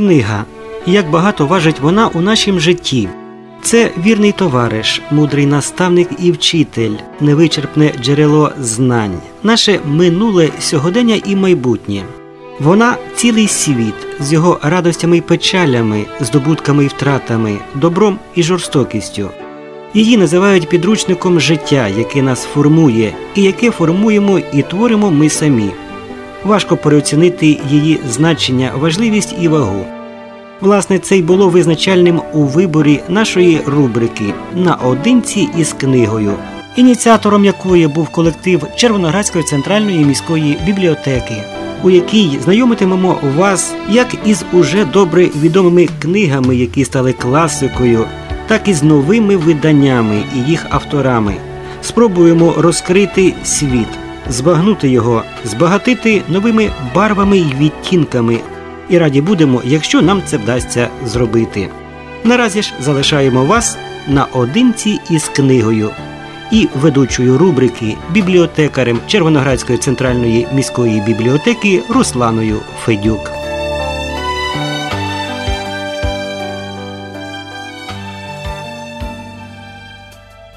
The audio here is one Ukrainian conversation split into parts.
книга, як багато важить вона у нашім житті. Це вірний товариш, мудрий наставник і вчитель, невичерпне джерело знань, наше минуле сьогодення і майбутнє. Вона цілий світ з його радостями і печалями, здобутками і втратами, добром і жорстокістю. Її називають підручником життя, яке нас формує, і яке формуємо і творимо ми самі. Важко переоцінити її значення, важливість і вагу. Власне, це й було визначальним у виборі нашої рубрики наодинці із книгою, ініціатором якої був колектив Червоноградської центральної міської бібліотеки, у якій знайомитимемо вас як із уже добре відомими книгами, які стали класикою, так і з новими виданнями і їх авторами. Спробуємо розкрити світ, збагнути його, збагатити новими барвами й відтінками і раді будемо, якщо нам це вдасться зробити. Наразі ж залишаємо вас наодинці із книгою і ведучою рубрики бібліотекарем Червоноградської центральної міської бібліотеки Русланою Федюк.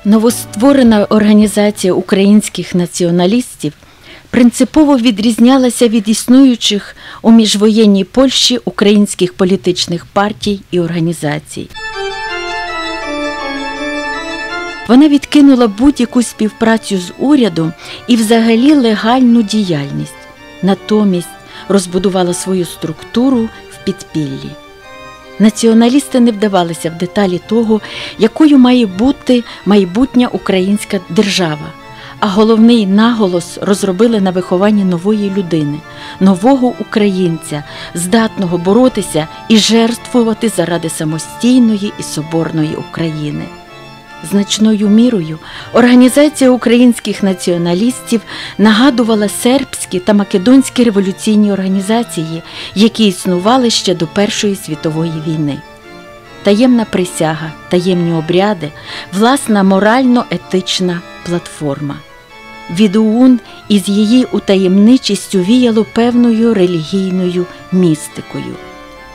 Новостворена організація українських націоналістів принципово відрізнялася від існуючих у міжвоєнній Польщі українських політичних партій і організацій. Вона відкинула будь-яку співпрацю з урядом і взагалі легальну діяльність, натомість розбудувала свою структуру в підпіллі. Націоналісти не вдавалися в деталі того, якою має бути майбутня українська держава а головний наголос розробили на вихованні нової людини, нового українця, здатного боротися і жертвувати заради самостійної і соборної України. Значною мірою організація українських націоналістів нагадувала сербські та македонські революційні організації, які існували ще до Першої світової війни. Таємна присяга, таємні обряди, власна морально-етична платформа. Від ОУН із її утаємничістю віяло певною релігійною містикою.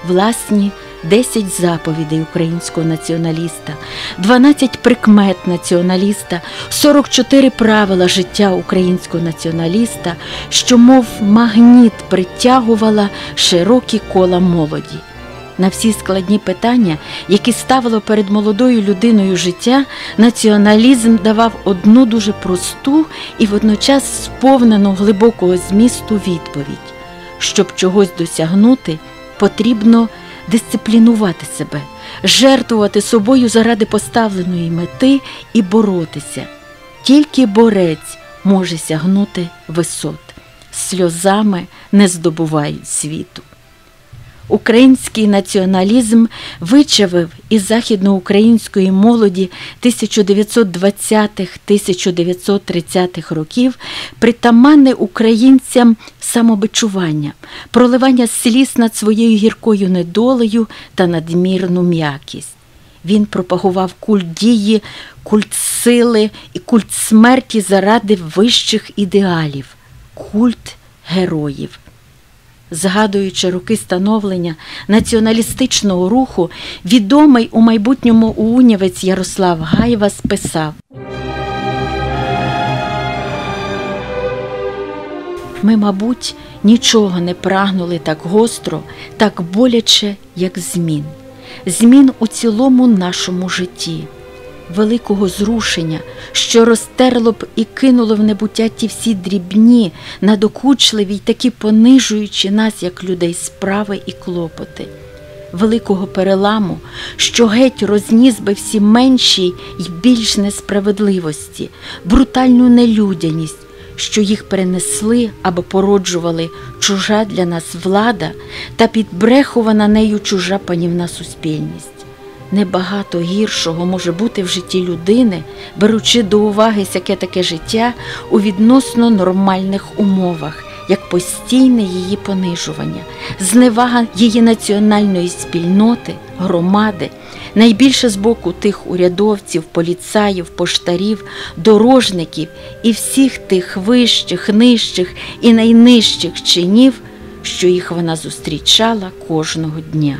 Власні 10 заповідей українського націоналіста, 12 прикмет націоналіста, 44 правила життя українського націоналіста, що, мов магніт, притягувала широкі кола молоді. На всі складні питання, які ставило перед молодою людиною життя, націоналізм давав одну дуже просту і водночас сповнену глибокого змісту відповідь. Щоб чогось досягнути, потрібно дисциплінувати себе, жертвувати собою заради поставленої мети і боротися. Тільки борець може сягнути висот, сльозами не здобувають світу. Український націоналізм вичавив із західноукраїнської молоді 1920-1930-х років притаманне українцям самобичування, проливання сліз над своєю гіркою недолею та надмірну м'якість. Він пропагував культ дії, культ сили і культ смерті заради вищих ідеалів, культ героїв. Згадуючи роки становлення націоналістичного руху, відомий у майбутньому унівець Ярослав Гайва списав. Ми, мабуть, нічого не прагнули так гостро, так боляче, як змін, змін у цілому нашому житті великого зрушення, що розтерло б і кинуло в небуття ті всі дрібні, надокучливі й такі понижуючи нас, як людей, справи і клопоти, великого переламу, що геть розніс би всі менші й більш несправедливості, брутальну нелюдяність. Що їх перенесли або породжували чужа для нас влада та підбрехувана нею чужа панівна суспільність. Небагато гіршого може бути в житті людини, беручи до уваги сяке таке життя у відносно нормальних умовах, як постійне її понижування, зневага її національної спільноти, громади, найбільше з боку тих урядовців, поліцаїв, поштарів, дорожників і всіх тих вищих, нижчих і найнижчих чинів, що їх вона зустрічала кожного дня.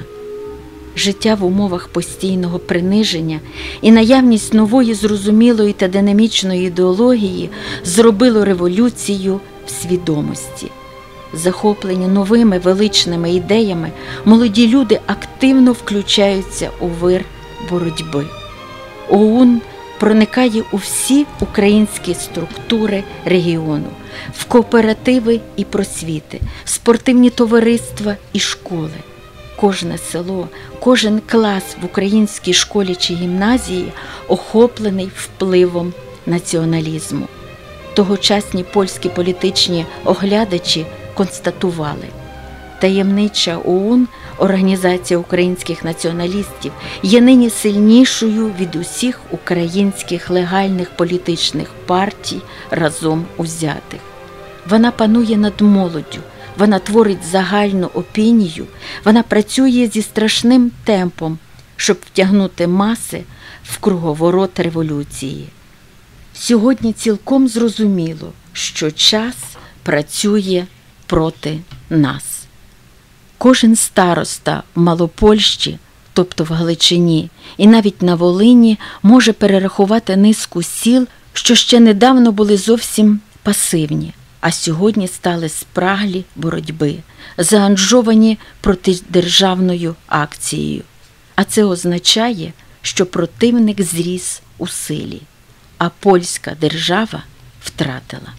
Життя в умовах постійного приниження і наявність нової зрозумілої та динамічної ідеології зробило революцію в свідомості. Захоплені новими величними ідеями, молоді люди активно включаються у вир боротьби. ОУН проникає у всі українські структури регіону, в кооперативи і просвіти, спортивні товариства і школи. Кожне село, кожен клас в українській школі чи гімназії охоплений впливом націоналізму. Тогочасні польські політичні оглядачі констатували, таємнича ОУН, Організація українських націоналістів, є нині сильнішою від усіх українських легальних політичних партій разом узятих. Вона панує над молоддю, вона творить загальну опінію, вона працює зі страшним темпом, щоб втягнути маси в круговорот революції. Сьогодні цілком зрозуміло, що час працює проти нас. Кожен староста в Малопольщі, тобто в Галичині, і навіть на Волині може перерахувати низку сіл, що ще недавно були зовсім пасивні, а сьогодні стали спраглі боротьби, заанжовані протидержавною акцією. А це означає, що противник зріс у силі, а польська держава втратила.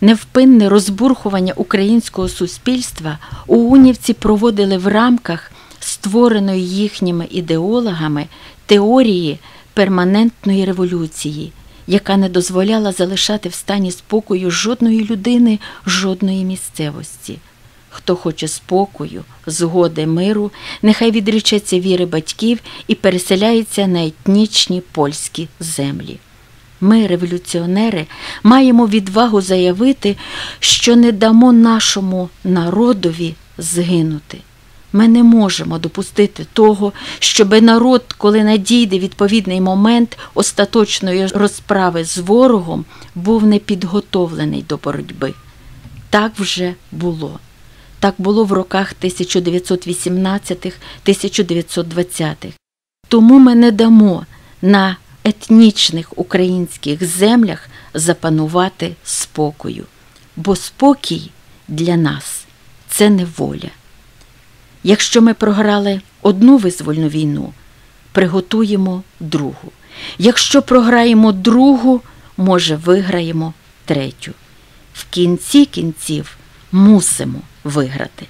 Невпинне розбурхування українського суспільства уунівці проводили в рамках створеної їхніми ідеологами теорії перманентної революції, яка не дозволяла залишати в стані спокою жодної людини, жодної місцевості. Хто хоче спокою, згоди миру, нехай відречеться віри батьків і переселяється на етнічні польські землі. Ми, революціонери, маємо відвагу заявити, що не дамо нашому народові згинути. Ми не можемо допустити того, щоби народ, коли надійде відповідний момент остаточної розправи з ворогом, був непідготовлений до боротьби. Так вже було. Так було в роках 1918-1920-х. Тому ми не дамо на етнічних українських землях запанувати спокою, бо спокій для нас це неволя. Якщо ми програли одну визвольну війну, приготуємо другу. Якщо програємо другу, може виграємо третю. В кінці кінців мусимо виграти.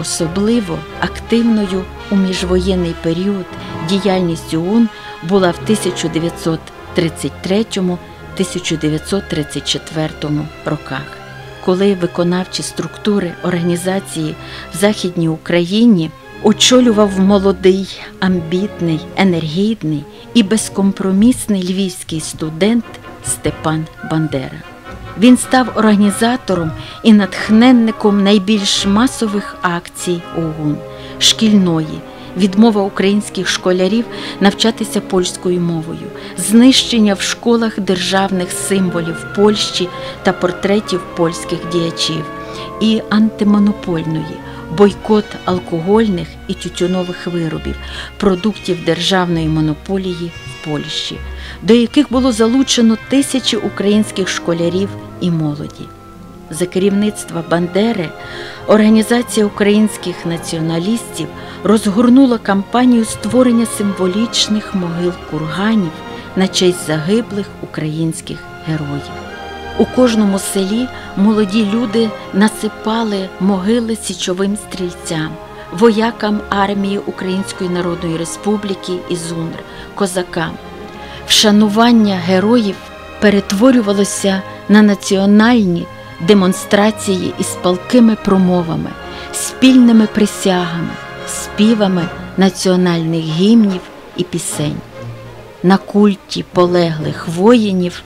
Особливо активною у міжвоєнний період діяльність ОУН була в 1933-1934 роках, коли виконавчі структури організації в Західній Україні очолював молодий, амбітний, енергійний і безкомпромісний львівський студент Степан Бандера. Він став організатором і натхненником найбільш масових акцій ОУН шкільної, відмова українських школярів навчатися польською мовою, знищення в школах державних символів Польщі та портретів польських діячів і антимонопольної. Бойкот алкогольних і тютюнових виробів, продуктів державної монополії в Польщі, до яких було залучено тисячі українських школярів і молоді. За керівництва Бандери Організація українських націоналістів розгорнула кампанію створення символічних могил курганів на честь загиблих українських героїв. У кожному селі молоді люди насипали могили січовим стрільцям, воякам армії Української Народної Республіки і ЗУНР, козакам. Вшанування героїв перетворювалося на національні демонстрації із палкими промовами, спільними присягами, співами національних гімнів і пісень. На культі полеглих воїнів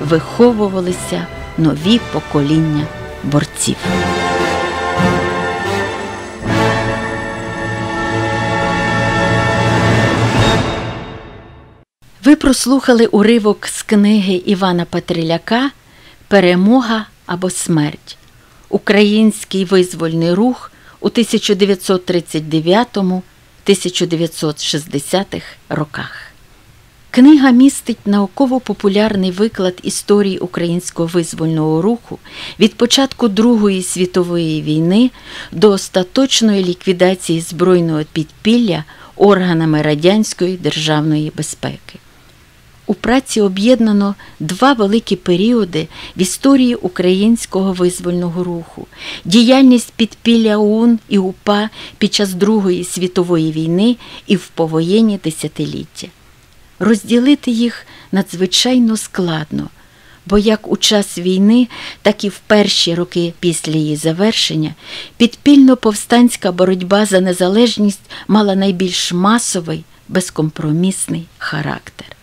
виховувалися нові покоління борців. Ви прослухали уривок з книги Івана Патриляка Перемога або смерть. Український визвольний рух у 1939-1960 роках. Книга містить науково-популярний виклад історії українського визвольного руху від початку Другої світової війни до остаточної ліквідації збройного підпілля органами радянської державної безпеки. У праці об'єднано два великі періоди в історії українського визвольного руху: діяльність підпілля ОУН і УПА під час Другої світової війни і в повоєнні десятиліття. Розділити їх надзвичайно складно, бо як у час війни, так і в перші роки після її завершення підпільно-повстанська боротьба за незалежність мала найбільш масовий, безкомпромісний характер.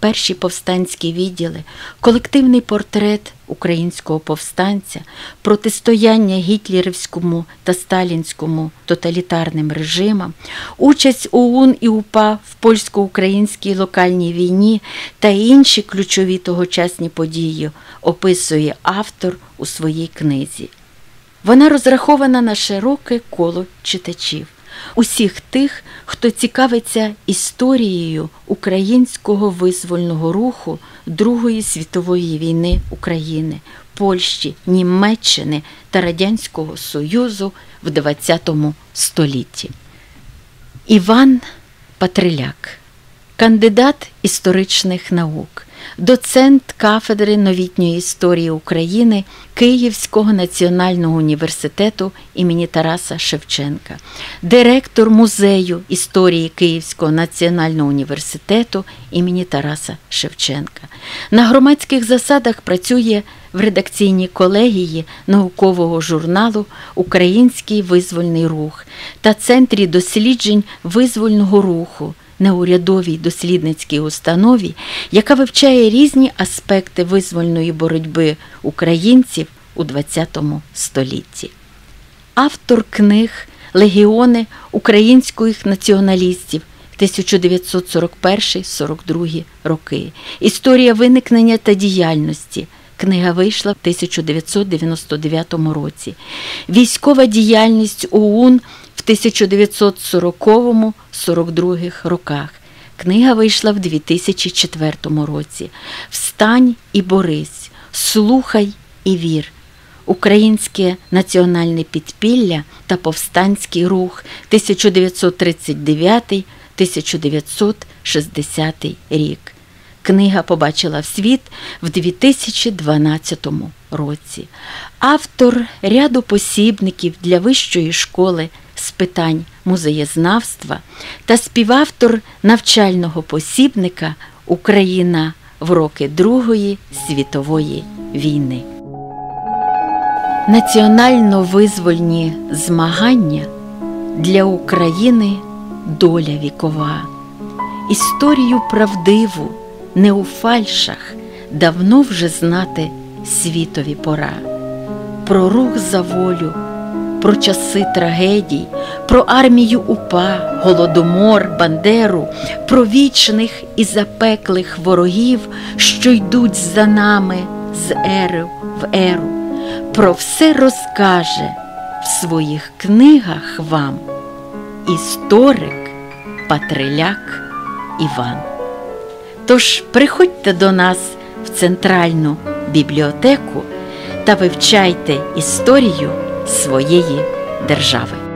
Перші повстанські відділи, колективний портрет українського повстанця, протистояння гітлерівському та сталінському тоталітарним режимам, участь ОУН і УПА в польсько-українській локальній війні та інші ключові тогочасні події описує автор у своїй книзі. Вона розрахована на широке коло читачів усіх тих, хто цікавиться історією українського визвольного руху Другої світової війни України, Польщі, Німеччини та Радянського Союзу в ХХ столітті. Іван Патриляк, кандидат історичних наук, доцент кафедри новітньої історії України Київського національного університету імені Тараса Шевченка, директор музею історії Київського національного університету імені Тараса Шевченка. На громадських засадах працює в редакційній колегії наукового журналу Український визвольний рух та Центрі досліджень визвольного руху неурядовій дослідницькій установі, яка вивчає різні аспекти визвольної боротьби українців у ХХ столітті. Автор книг Легіони українських націоналістів 1941-42 роки. Історія виникнення та діяльності. Книга вийшла в 1999 році. Військова діяльність ОУН в 1940-42 роках. Книга вийшла в 2004 році. Встань і борись, слухай і вір. Українське національне підпілля та повстанський рух 1939-1960 рік. Книга побачила в світ в 2012 році. Автор ряду посібників для вищої школи з питань музеєзнавства та співавтор навчального посібника Україна в роки Другої світової війни. Національно-визвольні змагання для України доля вікова. Історію правдиву, не у фальшах, давно вже знати світові пора. Про рух за волю, про часи трагедій, про армію упа, голодомор, Бандеру, про вічних і запеклих ворогів, що йдуть за нами з ери в еру. Про все розкаже в своїх книгах вам історик Патриляк Іван. Тож приходьте до нас в центральну бібліотеку та вивчайте історію своєї держави.